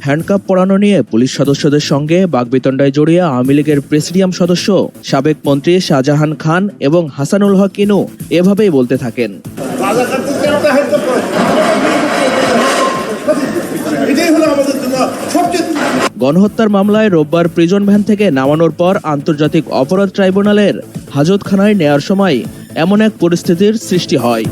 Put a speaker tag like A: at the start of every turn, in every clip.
A: Handcuff
B: পরানো নিয়ে police সদস্যদের সঙ্গে বাগবিতণ্ডায় জড়িয়ে আওয়ামী লীগের প্রেসিডিয়াম সদস্য, সাবেক মন্ত্রী শাহজাহান খান এবং হাসানুল হক ইনু এভাবেই বলতে থাকেন। গণহত্যার মামলায় রোববার প্রিজন ভ্যান থেকে নামানোর পর আন্তর্জাতিক অপরাধ ট্রাইব্যুনালের হাজতখানায় নেয়ার সময় এমন এক পরিস্থিতির সৃষ্টি হয়।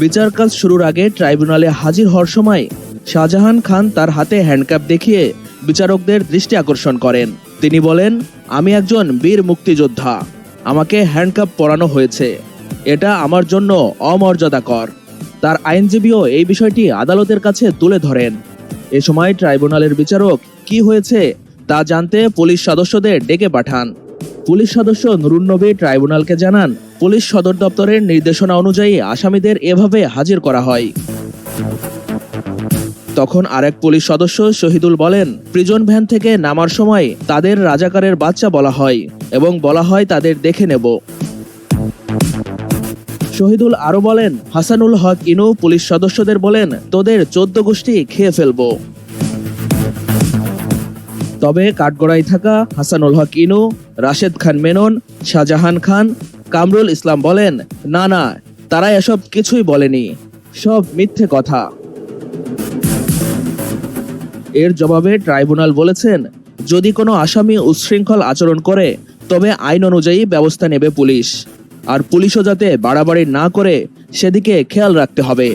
B: বিচার কাজ শুরুর আগে ট্রাইব্যুনালে হাজির হওয়ার সময় শাহজাহান খান তার হাতে হ্যান্ডকাপ দেখিয়ে বিচারকদের দৃষ্টি আকর্ষণ করেন। তিনি বলেন, আমি একজন বীর মুক্তিযোদ্ধা। আমাকে হ্যান্ডকাপ পরানো হয়েছে। এটা আমার জন্য অমর্যাদাকর। তার আইনজীবীও এই বিষয়টি আদালতের কাছে তুলে ধরেন। এ সময় ট্রাইব্যুনালের বিচারক কি হয়েছে তা জানতে পুলিশ সদস্যদের ডেকে পাঠান। পুলিশ সদস্য নুরুন নবী ট্রাইব্যুনালকে জানান, পুলিশ সদর দপ্তরের নির্দেশনা অনুযায়ী আসামিদের এভাবে হাজির করা হয়। তখন আরেক পুলিশ সদস্য শহীদুল বলেন, প্রিজন ভ্যান থেকে নামার সময় তাদের রাজাকারের বাচ্চা বলা হয় এবং বলা হয় তাদের দেখে নেব। শহীদুল আরও বলেন, হাসানুল হক ইনু পুলিশ সদস্যদের বলেন, তোদের চোদ্দ গোষ্ঠী খেয়ে ফেলব। তবে কাঠগড়ায় থাকা হাসানুল হক ইনু রাশেদ খান মেনন, শাহজাহান খান, কামরুল ইসলাম বলেন, না না, তারা এসব কিছুই বলেনি, সব মিথ্যে কথা। এর জবাবে ট্রাইব্যুনাল বলেছেন, যদি কোনো আসামি উচ্ছৃঙ্খল আচরণ করে, তবে আইন অনুযায়ী ব্যবস্থা নেবে পুলিশ। আর পুলিশও যাতে বাড়াবাড়ি না করে, সেদিকে খেয়াল রাখতে হবে।